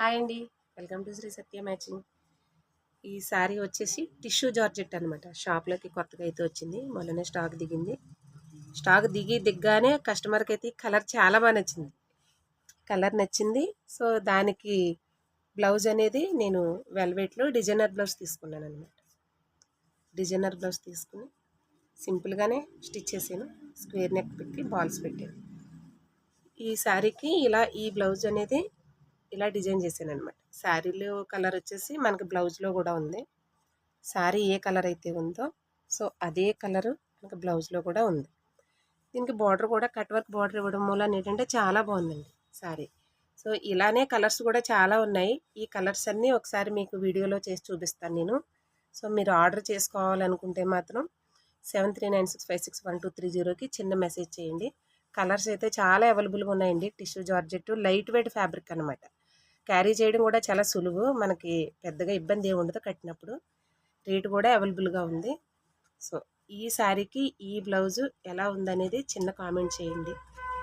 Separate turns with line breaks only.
Hi అండి. Welcome to Shri Satya matching. ఈ శారీ వచ్చేసి టిష్యూ జార్జెట్ అనమాట షాప్లోకి కొత్తగా అయితే వచ్చింది. మొన్ననే స్టాక్ దిగింది. స్టాక్ దిగి దిగ్గానే కస్టమర్కి అయితే కలర్ చాలా బాగా నచ్చింది. కలర్ నచ్చింది. సో దానికి బ్లౌజ్ అనేది నేను వెల్వెట్లో డిజైనర్ బ్లౌజ్ తీసుకున్నాను అనమాట డిజైనర్ బ్లౌజ్ తీసుకుని సింపుల్గానే స్టిచ్ చేసాను. స్క్వేర్ నెక్ పెట్టి బాల్స్ పెట్టాను. ఈ శారీకి ఇలా ఈ బ్లౌజ్ అనేది ఇలా డిజైన్ చేశాను అనమాట శారీలో కలర్ వచ్చేసి మనకి బ్లౌజ్లో కూడా ఉంది. శారీ ఏ కలర్ అయితే ఉందో సో అదే కలర్ మనకి బ్లౌజ్లో కూడా ఉంది. దీనికి బార్డర్ కూడా కట్ వర్క్ బార్డర్ ఇవ్వడం మూలన ఏంటంటే చాలా బాగుందండి శారీ. సో ఇలానే కలర్స్ కూడా చాలా ఉన్నాయి. ఈ కలర్స్ అన్నీ ఒకసారి మీకు వీడియోలో చేసి చూపిస్తాను నేను. సో మీరు ఆర్డర్ చేసుకోవాలనుకుంటే మాత్రం seven three nine six five six one two three జీరోకి చిన్న మెసేజ్ చేయండి. కలర్స్ అయితే చాలా అవైలబుల్గా ఉన్నాయండి. Tissue georgette light weight fabric అనమాట క్యారీ చేయడం కూడా చాలా సులువు. మనకి పెద్దగా ఇబ్బంది ఏమి ఉండదు కట్టినప్పుడు. రేటు కూడా అవైలబుల్గా ఉంది. సో ఈ శారీకి ఈ బ్లౌజు ఎలా ఉందనేది చిన్న కామెంట్ చేయండి.